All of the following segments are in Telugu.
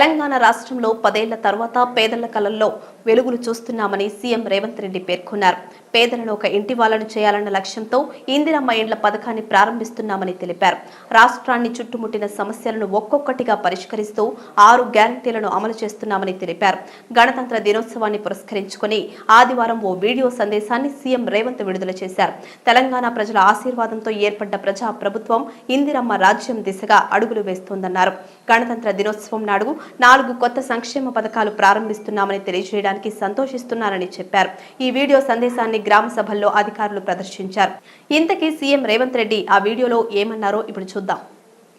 తెలంగాణ రాష్ట్రంలో పదేళ్ళ తర్వాత పేదల కళల్లో వెలుగులు చూస్తున్నామని సీఎం రేవంత్ రెడ్డి పేర్కొన్నారు. పేదలను ఒక ఇంటి వాళ్ళను చేయాలన్న లక్ష్యంతో ఇందిరమ్మ ఇండ్ల పథకాన్ని ప్రారంభిస్తున్నామని తెలిపారు. రాష్ట్రాన్ని చుట్టుముట్టిన సమస్యలను ఒక్కొక్కటిగా పరిష్కరిస్తూ ఆరు గ్యారంటీలను అమలు చేస్తున్నామని తెలిపారు. గణతంత్ర దినోత్సవాన్ని పురస్కరించుకుని ఆదివారం ఓ వీడియో సందేశాన్ని సీఎం రేవంత్ విడుదల చేశారు. తెలంగాణ ప్రజల ఆశీర్వాదంతో ఏర్పడ్డ ప్రజా ప్రభుత్వం ఇందిరమ్మ రాజ్యం దిశగా అడుగులు వేస్తోందన్నారు. గణతంత్ర దినోత్సవం నాడు నాలుగు కొత్త సంక్షేమ పథకాలు ప్రారంభిస్తున్నామని తెలియజేయడానికి సంతోషిస్తున్నారని చెప్పారు. ఈ వీడియో సందేశాన్ని గ్రామ సభల్లో అధికారులు ప్రదర్శించారు. ఇంతకీ సీఎం రేవంత్ రెడ్డి ఆ వీడియోలో ఏమన్నారో ఇప్పుడు చూద్దాం.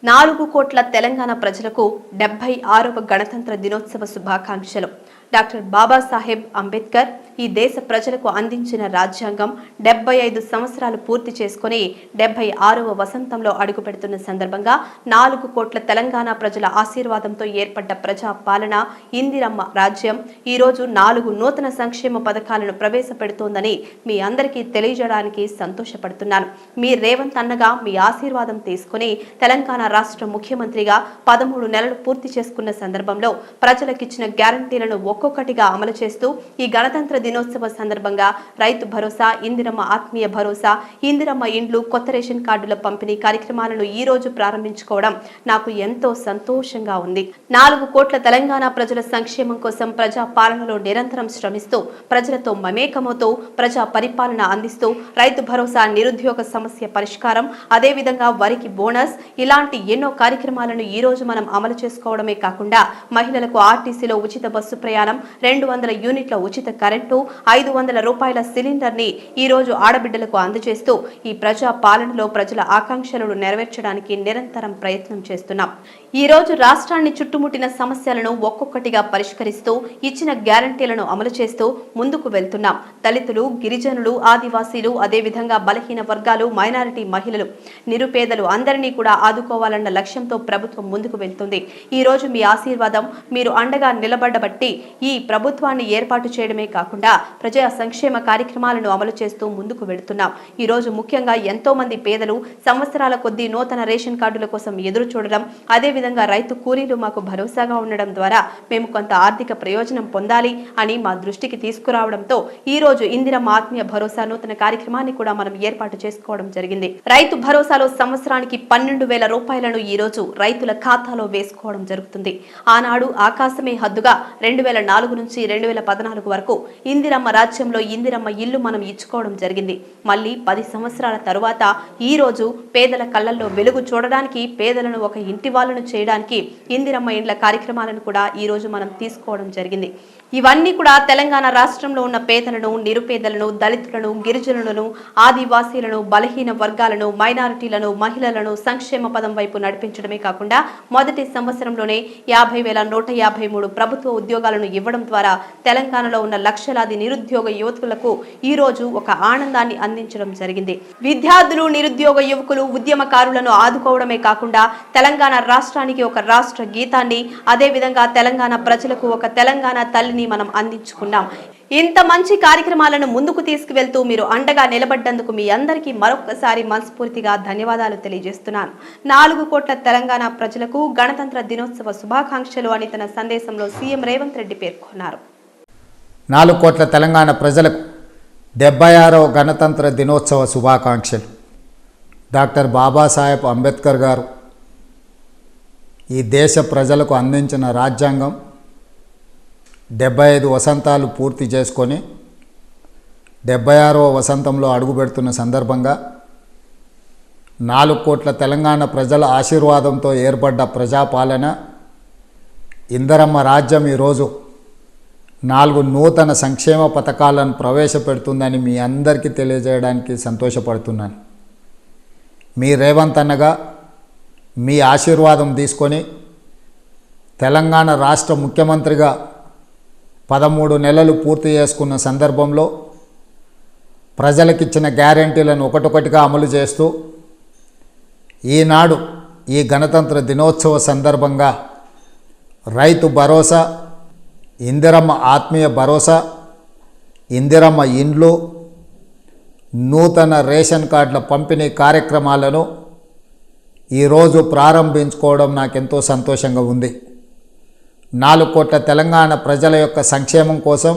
నాలుగు కోట్ల తెలంగాణ ప్రజలకు డెబ్బై ఆరవ గణతంత్ర దినోత్సవ శుభాకాంక్షలు. డాక్టర్ బాబాసాహెబ్ అంబేద్కర్ ఈ దేశ ప్రజలకు అందించిన రాజ్యాంగం డెబ్బై ఐదు సంవత్సరాలు పూర్తి చేసుకుని డెబ్బై ఆరవ వసంతంలో అడుగుపెడుతున్న సందర్భంగా నాలుగు కోట్ల తెలంగాణ ప్రజల ఆశీర్వాదంతో ఏర్పడ్డ ప్రజా పాలన ఇందిరమ్మ రాజ్యం ఈరోజు నాలుగు నూతన సంక్షేమ పథకాలను ప్రవేశపెడుతోందని మీ అందరికీ తెలియజేయడానికి సంతోషపడుతున్నాను. మీ రేవంత్ అన్నగా మీ ఆశీర్వాదం తీసుకుని తెలంగాణ రాష్ట్ర ముఖ్యమంత్రిగా పదమూడు నెలలు పూర్తి చేసుకున్న సందర్భంలో ప్రజలకిచ్చిన గ్యారంటీలను ఒక్కొక్కటిగా అమలు చేస్తూ ఈ గణతంత్ర దినోత్సవ సందర్భంగా రైతు భరోసా ఇందిరమ్మ ఆత్మీయ భరోసా ఇందిరమ్మ ఇండ్లు కొత్త రేషన్ కార్డుల పంపిణీ కార్యక్రమాలను ఈ రోజు ప్రారంభించుకోవడం నాకు ఎంతో సంతోషంగా ఉంది. నాలుగు కోట్ల తెలంగాణ ప్రజల సంక్షేమం కోసం ప్రజా పాలనలో నిరంతరం శ్రమిస్తూ ప్రజలతో మమేకమవుతూ ప్రజా పరిపాలన అందిస్తూ రైతు భరోసా నిరుద్యోగ సమస్య పరిష్కారం అదేవిధంగా వరికి బోనస్ ఇలాంటి ఎన్నో కార్యక్రమాలను ఈ రోజు మనం అమలు చేసుకోవడమే కాకుండా మహిళలకు ఆర్టీసీలో ఉచిత బస్సు ప్రయాణం రెండు వందల యూనిట్ల ఉచిత కరెంటు ఐదు వందల రూపాయల సిలిండర్ని ఈ రోజు ఆడబిడ్డలకు అందజేస్తూ ఈ ప్రజా పాలనలో ప్రజల ఆకాంక్షలను నెరవేర్చడానికి నిరంతరం ప్రయత్నం చేస్తున్నాం. ఈ రోజు రాష్ట్రాన్ని చుట్టుముట్టిన సమస్యలను ఒక్కొక్కటిగా పరిష్కరిస్తూ ఇచ్చిన గ్యారంటీలను అమలు చేస్తూ ముందుకు వెళ్తున్నాం. దళితులు గిరిజనులు ఆదివాసీలు అదేవిధంగా బలహీన వర్గాలు మైనారిటీ మహిళలు నిరుపేదలు అందరినీ కూడా ఆదుకోవాలన్న లక్ష్యంతో ప్రభుత్వం ముందుకు వెళ్తుంది. ఈ రోజు మీ ఆశీర్వాదం మీరు అండగా నిలబడబట్టి ఈ ప్రభుత్వాన్ని ఏర్పాటు చేయడమే కాకుండా ప్రజా సంక్షేమ కార్యక్రమాలను అమలు చేస్తూ ముందుకు వెళుతున్నాం. ఈ రోజు ముఖ్యంగా ఎంతో మంది పేదలు సంవత్సరాల కొద్దీ నూతన రేషన్ కార్డుల కోసం ఎదురు చూడడం అదేవిధంగా రైతు కూలీలు మాకు భరోసాగా ఉండడం ద్వారా మేము కొంత ఆర్థిక ప్రయోజనం పొందాలి అని మా దృష్టికి తీసుకురావడంతో ఈ రోజు ఇందిరమ్మ ఆత్మీయ భరోసా నూతన కార్యక్రమాన్ని కూడా మనం ఏర్పాటు చేసుకోవడం జరిగింది. రైతు భరోసాలో సంవత్సరానికి పన్నెండు వేల రూపాయలను ఈ రోజు రైతుల ఖాతాలో వేసుకోవడం జరుగుతుంది. ఆనాడు ఆకాశమే హద్దుగా రెండు వేల నాలుగు నుంచి రెండు వేల పద్నాలుగు వరకు ఇందిరమ్మ రాజ్యంలో ఇందిరమ్మ ఇల్లు మనం ఇచ్చుకోవడం జరిగింది. మళ్ళీ పది సంవత్సరాల తరువాత ఈ రోజు పేదల కళ్ళల్లో వెలుగు చూడడానికి పేదలను ఒక ఇంటి వాళ్ళను చేయడానికి ఇందిరమ్మ ఇండ్ల కార్యక్రమాలను కూడా ఈ రోజు మనం తీసుకోవడం జరిగింది. ఇవన్నీ కూడా తెలంగాణ రాష్ట్రంలో ఉన్న పేదలను నిరుపేదలను దళితులను గిరిజనులను ఆదివాసీలను బలహీన వర్గాలను మైనారిటీలను మహిళలను సంక్షేమ పదం వైపు నడిపించడమే కాకుండా మొదటి సంవత్సరంలోనే యాభై వేల నూట యాభై మూడు ప్రభుత్వ ఉద్యోగాలను ఇవ్వడం ద్వారా తెలంగాణలో ఉన్న లక్షలాది నిరుద్యోగ యువకులకు ఈ రోజు ఒక ఆనందాన్ని అందించడం జరిగింది. విద్యార్థులు నిరుద్యోగ యువకులు ఉద్యమకారులను ఆదుకోవడమే కాకుండా తెలంగాణ రాష్ట్రానికి ఒక రాష్ట్ర గీతాన్ని అదేవిధంగా తెలంగాణ ప్రజలకు ఒక తెలంగాణ తల్లిని మనం అందించుకున్నాం. ఇంత మంచి కార్యక్రమాలను ముందుకు తీసుకువెళ్తూ మీరు అండగా నిలబడ్డందుకు మీ అందరికీ మరొకసారి మనస్ఫూర్తిగా ధన్యవాదాలు తెలియజేస్తున్నాను. నాలుగు కోట్ల తెలంగాణ ప్రజలకు గణతంత్ర దినోత్సవ శుభాకాంక్షలు అని తన సందేశంలో సీఎం రేవంత్ రెడ్డి పేర్కొన్నారు. నాలుగు కోట్ల తెలంగాణ ప్రజలకు డెబ్బై ఆరవ గణతంత్ర దినోత్సవ శుభాకాంక్షలు. డాక్టర్ బాబాసాహెబ్ అంబేద్కర్ గారు ఈ దేశ ప్రజలకు అందించిన రాజ్యాంగం డెబ్బై ఐదు వసంతాలు పూర్తి చేసుకొని డెబ్బై ఆరవ వసంతంలో అడుగుపెడుతున్న సందర్భంగా నాలుగు కోట్ల తెలంగాణ ప్రజల ఆశీర్వాదంతో ఏర్పడ్డ ప్రజాపాలన ఇందరమ్మ రాజ్యం ఈరోజు నాలుగు నూతన సంక్షేమ పథకాలను ప్రవేశపెడుతుందని మీ అందరికీ తెలియజేయడానికి సంతోషపడుతున్నాను. మీ రేవంత్ అన్నగా మీ ఆశీర్వాదం తీసుకొని తెలంగాణ రాష్ట్ర ముఖ్యమంత్రిగా పదమూడు నెలలు పూర్తి చేసుకున్న సందర్భంలో ప్రజలకిచ్చిన గ్యారంటీలను ఒకటొకటిగా అమలు చేస్తూ ఈనాడు ఈ గణతంత్ర దినోత్సవ సందర్భంగా రైతు భరోసా ఇందిరమ్మ ఆత్మీయ భరోసా ఇందిరమ్మ ఇండ్లు నూతన రేషన్ కార్డుల పంపిణీ కార్యక్రమాలను ఈరోజు ప్రారంభించుకోవడం నాకెంతో సంతోషంగా ఉంది. నాలుగు కోట్ల తెలంగాణ ప్రజల యొక్క సంక్షేమం కోసం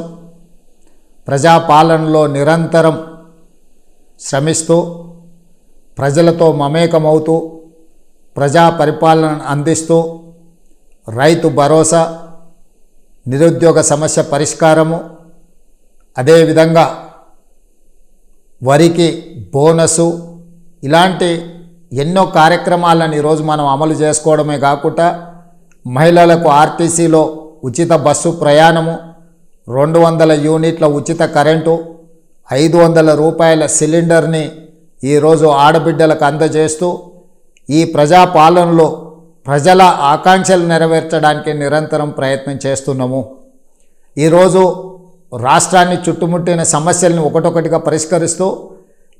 ప్రజాపాలనలో నిరంతరం శ్రమిస్తూ ప్రజలతో మమేకమవుతూ ప్రజా పరిపాలన అందిస్తూ రైతు భరోసా నిరుద్యోగ సమస్య పరిష్కారము అదేవిధంగా వరికి బోనసు ఇలాంటి ఎన్నో కార్యక్రమాలను ఈరోజు మనం అమలు చేసుకోవడమే కాకుండా మహిళలకు ఆర్టీసీలో ఉచిత బస్సు ప్రయాణము రెండు వందల యూనిట్ల ఉచిత కరెంటు ఐదు వందల రూపాయల సిలిండర్ని ఈరోజు ఆడబిడ్డలకు అందజేస్తూ ఈ ప్రజాపాలనలో ప్రజల ఆకాంక్షలు నెరవేర్చడానికి నిరంతరం ప్రయత్నం చేస్తున్నాము. ఈరోజు రాష్ట్రాన్ని చుట్టుముట్టిన సమస్యలను ఒకటొకటిగా పరిష్కరిస్తూ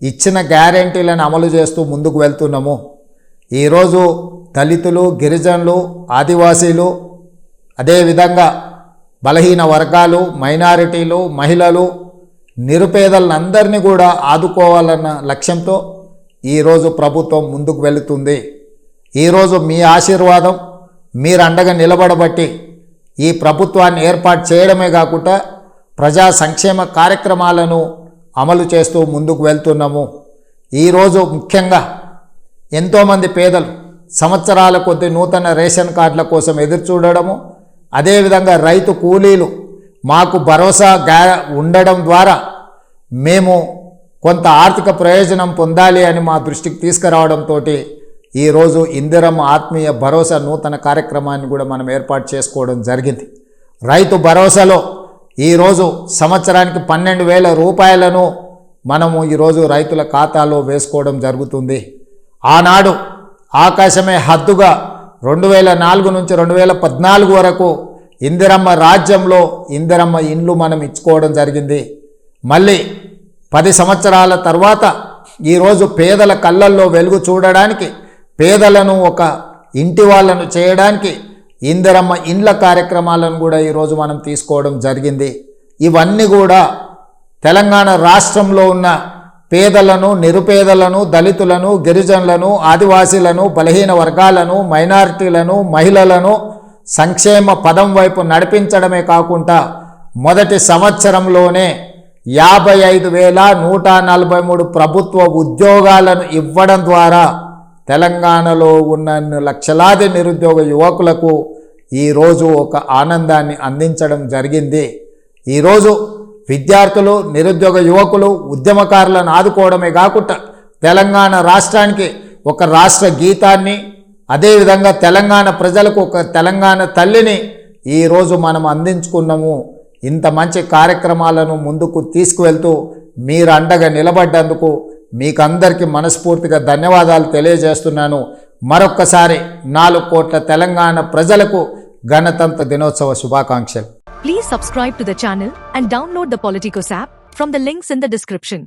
ఇచ్చిన గ్యారంటీలను అమలు చేస్తూ ముందుకు వెళ్తున్నాము. ఈరోజు దళితులు గిరిజనులు ఆదివాసీలు అదేవిధంగా బలహీన వర్గాలు మైనారిటీలు మహిళలు నిరుపేదలందరినీ కూడా ఆదుకోవాలన్న లక్ష్యంతో ఈరోజు ప్రభుత్వం ముందుకు వెళుతుంది. ఈరోజు మీ ఆశీర్వాదం మీరు అండగా నిలబడబట్టి ఈ ప్రభుత్వాన్ని ఏర్పాటు చేయడమే కాకుండా ప్రజా సంక్షేమ కార్యక్రమాలను అమలు చేస్తూ ముందుకు వెళ్తున్నాము. ఈరోజు ముఖ్యంగా ఎంతోమంది పేదలు సంవత్సరాల కొద్ది నూతన రేషన్ కార్డుల కోసం ఎదురు చూడడము అదేవిధంగా రైతు కూలీలు మాకు భరోసా గా ఉండడం ద్వారా మేము కొంత ఆర్థిక ప్రయోజనం పొందాలి అని మా దృష్టికి తీసుకురావడంతో ఈరోజు ఇందిరమ్మ ఆత్మీయ భరోసా నూతన కార్యక్రమాన్ని కూడా మనం ఏర్పాటు చేసుకోవడం జరిగింది. రైతు భరోసాలో ఈరోజు సంవత్సరానికి పన్నెండు వేల రూపాయలను మనము ఈరోజు రైతుల ఖాతాలో వేసుకోవడం జరుగుతుంది. ఆనాడు ఆకాశమే హద్దుగా రెండు వేల నాలుగు నుంచి రెండు వేల పద్నాలుగు వరకు ఇందిరమ్మ రాజ్యంలో ఇందిరమ్మ ఇండ్లు మనం ఇచ్చుకోవడం జరిగింది. మళ్ళీ పది సంవత్సరాల తర్వాత ఈరోజు పేదల కళ్ళల్లో వెలుగు చూడడానికి పేదలను ఒక ఇంటి వాళ్ళను చేయడానికి ఇందిరమ్మ ఇండ్ల కార్యక్రమాలను కూడా ఈరోజు మనం తీసుకోవడం జరిగింది. ఇవన్నీ కూడా తెలంగాణ రాష్ట్రంలో ఉన్న పేదలను నిరుపేదలను దళితులను గిరిజనులను ఆదివాసీలను బలహీన వర్గాలను మైనారిటీలను మహిళలను సంక్షేమ పదం వైపు నడిపించడమే కాకుండా మొదటి సంవత్సరంలోనే యాభై ఐదు వేల నూట నలభై మూడు ప్రభుత్వ ఉద్యోగాలను ఇవ్వడం ద్వారా తెలంగాణలో ఉన్న లక్షలాది నిరుద్యోగ యువకులకు ఈరోజు ఒక ఆనందాన్ని అందించడం జరిగింది. ఈరోజు విద్యార్థులు నిరుద్యోగ యువకులు ఉద్యమకారులను ఆదుకోవడమే కాకుండా తెలంగాణ రాష్ట్రానికి ఒక రాష్ట్ర గీతాన్ని అదేవిధంగా తెలంగాణ ప్రజలకు ఒక తెలంగాణ తల్లిని ఈరోజు మనం అందించుకున్నాము. ఇంత మంచి కార్యక్రమాలను ముందుకు తీసుకువెళ్తూ మీరు అండగా నిలబడ్డందుకు మీకందరికీ మనస్ఫూర్తిగా ధన్యవాదాలు తెలియజేస్తున్నాను. మరొక్కసారి నాలుగు కోట్ల తెలంగాణ ప్రజలకు గణతంత్ర దినోత్సవ శుభాకాంక్షలు Please subscribe to the channel and download the Politicos app from the links in the description.